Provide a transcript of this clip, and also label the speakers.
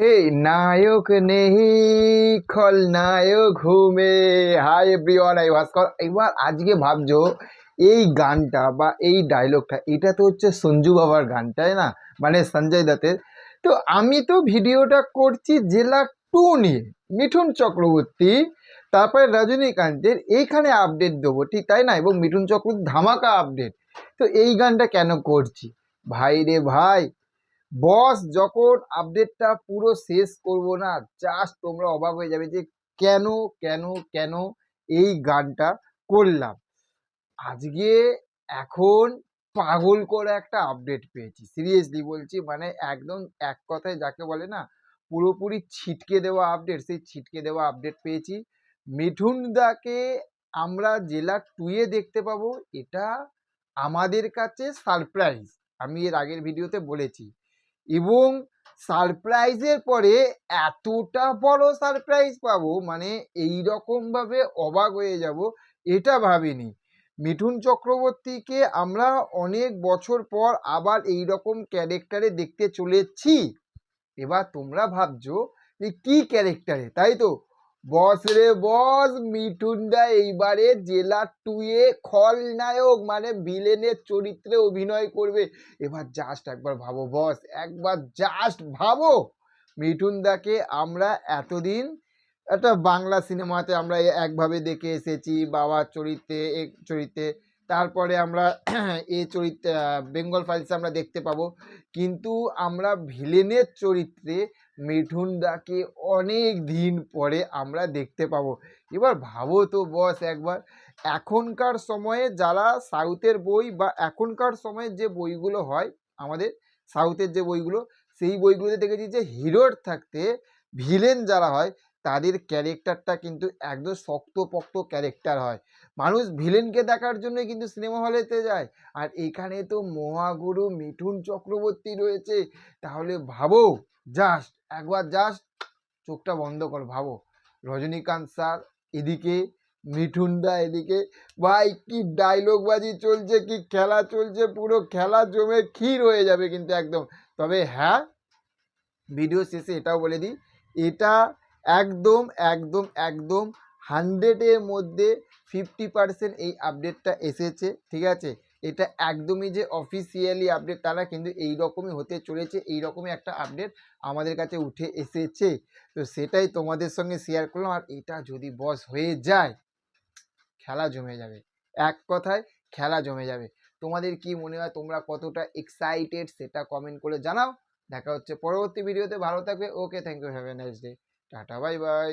Speaker 1: এই নায়ক নেহি খলনায়ক ঘুমে হাই এভরিওয়ান আই ভাস্কর এবার আজকে ভাবছ, এই গানটা বা এই ডায়লগটা এটা তো হচ্ছে সঞ্জু বাবার গান, তাই না? মানে সঞ্জয় দত্তের। তো আমি তো ভিডিওটা করছি জেলা টু নিয়ে, মিঠুন চক্রবর্তী, তারপরে রজনীকান্তের, এইখানে আপডেট দেবো, ঠিক তাই না? এবং মিঠুন চক্রবর্তী ধামাকা আপডেট তো এই গানটা কেন করছি? ভাই রে ভাই বস, যখন আপডেটটা পুরো শেষ করব না জাস্ট তোমরা অবাক হয়ে যাবে যে কেন কেন কেন এই গানটা করলাম। আজকে এখন পাগল করে একটা আপডেট পেয়েছি। সিরিয়াসলি বলছি মানে একদম এক কথায় যাকে বলে না, পুরোপুরি ছিটকে দেওয়া আপডেট সেই ছিটকে দেওয়া আপডেট পেয়েছি। মিঠুন দাকে আমরা জেলা টুয়ে দেখতে পাবো, এটা আমাদের কাছে সারপ্রাইজ আমি এর আগের ভিডিওতে বলেছি। এবং সারপ্রাইজের পরে এতটা বড় সারপ্রাইজ পাবো মানে এই রকমভাবে অবাক হয়ে যাব, এটা ভাবিনি। মিঠুন চক্রবর্তীকে আমরা অনেক বছর পর আবার এই রকম ক্যারেক্টারে দেখতে চলেছি। এবার তোমরা ভাবছ যে কী ক্যারেক্টারে তাই তো? বস রে বস, মিঠুনদা এইবারে জেলা টুয়ে খলনায়ক মানে ভিলেনের চরিত্রে অভিনয় করবে। এবার জাস্ট একবার ভাবো বস, একবার জাস্ট ভাবো মিঠুনদাকে আমরা এতদিন একটা বাংলা সিনেমাতে আমরা একভাবে দেখে এসেছি, বাবার চরিত্রে, এ চরিত্রে। তারপরে আমরা এ চরিত্রে বেঙ্গল ফাইলস আমরা দেখতে পাবো। কিন্তু আমরা ভিলেনের চরিত্রে মিঠুনদাকে অনেক দিন পরে আমরা দেখতে পাবো। এবার ভাবো তো বস একবার, এখনকার সময়ে যারা সাউথের বই বা এখনকার সময়ে যে বইগুলো হয়, আমাদের সাউথের যে বইগুলো, সেই বইগুলোতে দেখেছি যে হিরোর থাকতে ভিলেন যারা হয় তাদের ক্যারেক্টারটা কিন্তু একদম শক্তপোক্ত ক্যারেক্টার হয়। মানুষ ভিলেনকে দেখার জন্য কিন্তু সিনেমা হলেতে যায়। আর এখানে তো মহাগুরু মিঠুন চক্রবর্তী রয়েছে। তাহলে ভাবো জাস্ট একবার জাস্ট চোখটা বন্ধ কর, ভাবো। রজনীকান্ত স্যার এদিকে মিঠুনদা এদিকে, ভাই কি ডায়লগ বাজি চলছে, কি খেলা চলছে, পুরো খেলা জমে ক্ষীর হয়ে যাবে কিন্তু একদম। তবে হ্যাঁ ভিডিও শেষে এটাও বলে দিই, এটা একদম একদম একদম হান্ড্রেডের মধ্যে ফিফটি পার্সেন্ট এই আপডেটটা এসেছে, ঠিক আছে? এটা একদমই যে অফিসিয়ালি আপডেট তারা কিন্তু এই রকমই হতে চলেছে এই রকমই একটা আপডেট আমাদের কাছে উঠে এসেছে। তো সেটাই তোমাদের সঙ্গে শেয়ার করলাম, আর এটা যদি বস হয়ে যায়, খেলা জমে যাবে। এক কথায় খেলা জমে যাবে। তোমাদের কি মনে হয়, তোমরা কতটা এক্সাইটেড সেটা কমেন্ট করে জানাও। দেখা হচ্ছে পরবর্তী ভিডিওতে ভালো থাকবে। Okay thank you have a nice day tata bye bye